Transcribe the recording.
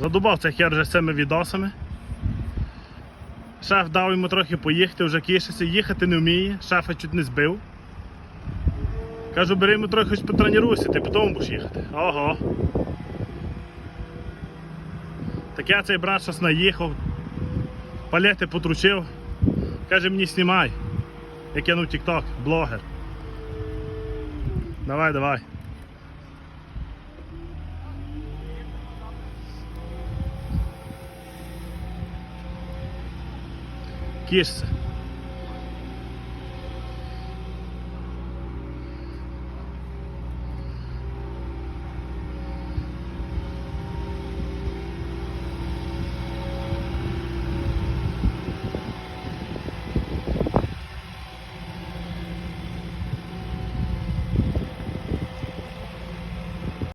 Задубав цей хер вже цими відосами. Шеф дав йому трохи поїхати, вже кишиться, їхати не вміє, шефа чуть не збив. Кажу, бери йому трохи хоч потренуйся, ти потім будеш їхати. Ого. Так я цей брат щось наїхав, палети потручив. Каже, мені знімай. Я кинув TikTok, блогер. Давай, давай. кишся.